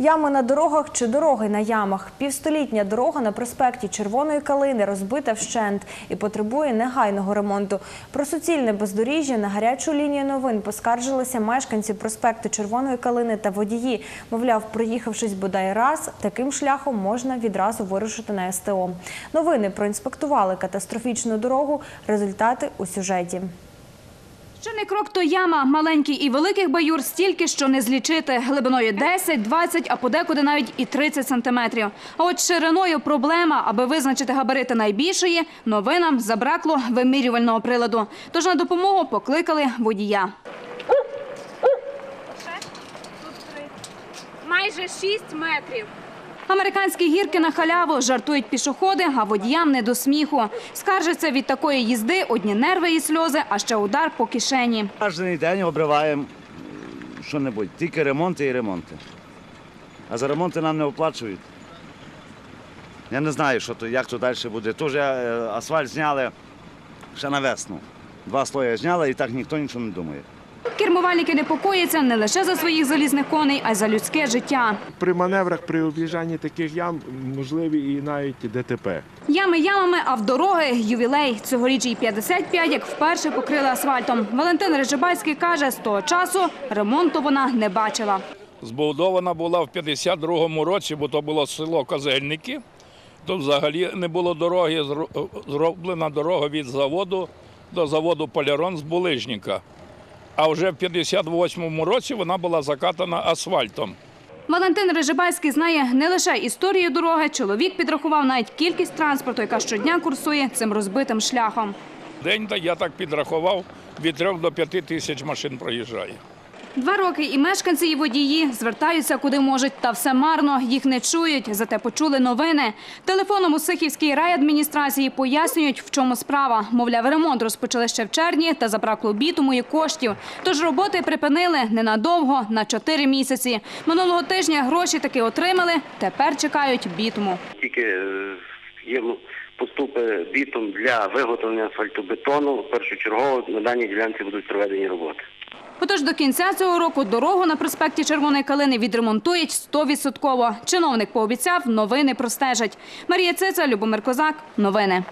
Ями на дорогах чи дороги на ямах. Півстолітня дорога на проспекті Червоної Калини розбита вщент і потребує негайного ремонту. Про суцільне бездоріжжя на гарячу лінію новин поскаржилися мешканці проспекту Червоної Калини та водії. Мовляв, проїхавшись бодай раз, таким шляхом можна відразу вирушити на СТО. Новини проінспектували катастрофічну дорогу. Результати у сюжеті. Ще не крок то яма. Маленький і великих баюр стільки, що не злічити. Глибиною 10, 20, а подекуди навіть і 30 сантиметрів. А от шириною проблема. Аби визначити габарити найбільшої, новинам забракло вимірювального приладу. Тож на допомогу покликали водія. Майже 6 метрів. Американські гірки на халяву жартують пішоходи, а водіям не до сміху. Скаржаться від такої їзди одні нерви і сльози, а ще удар по кишені. Кожен день обриваємо що-небудь. Тільки ремонти і ремонти. А за ремонти нам не оплачують. Я не знаю, що то, як то далі буде. Вже е, асфальт зняли ще на весну. Два слої зняли і так ніхто нічого не думає. Кермувальники непокоїться не лише за своїх залізних коней, а й за людське життя. При маневрах, при об'їжджанні таких ям можливі і навіть ДТП. Ями ямами, а в дороги ювілей. Цьогоріч їй 55, як вперше покрили асфальтом. Валентин Режибальський каже, з того часу ремонту вона не бачила. Збудована була в 52-му році, бо то було село Козельники. То взагалі не було дороги, зро- зроблена дорога від заводу до заводу Полярон з Булижника. А вже в 58-му році вона була закатана асфальтом. Валентин Режибальський знає не лише історію дороги. Чоловік підрахував навіть кількість транспорту, яка щодня курсує цим розбитим шляхом. День, я так підрахував, від 3 до 5 тисяч машин проїжджає. Два роки і мешканці, і водії звертаються куди можуть, та все марно, їх не чують, зате почули новини. Телефоном у Сихівській райадміністрації пояснюють, в чому справа. Мовляв, ремонт розпочали ще в червні та забракло бітуму і коштів. Тож роботи припинили ненадовго, на чотири місяці. Минулого тижня гроші таки отримали, тепер чекають бітуму. тільки е, є поступи бітом для виготовлення асфальтобетону. Першочергово на даній ділянці будуть проведені роботи. Отож до кінця цього року дорогу на проспекті Червоної Калини відремонтують 100%. Чиновник пообіцяв, новини простежать. Марія Циця, Любомир Козак. Новини.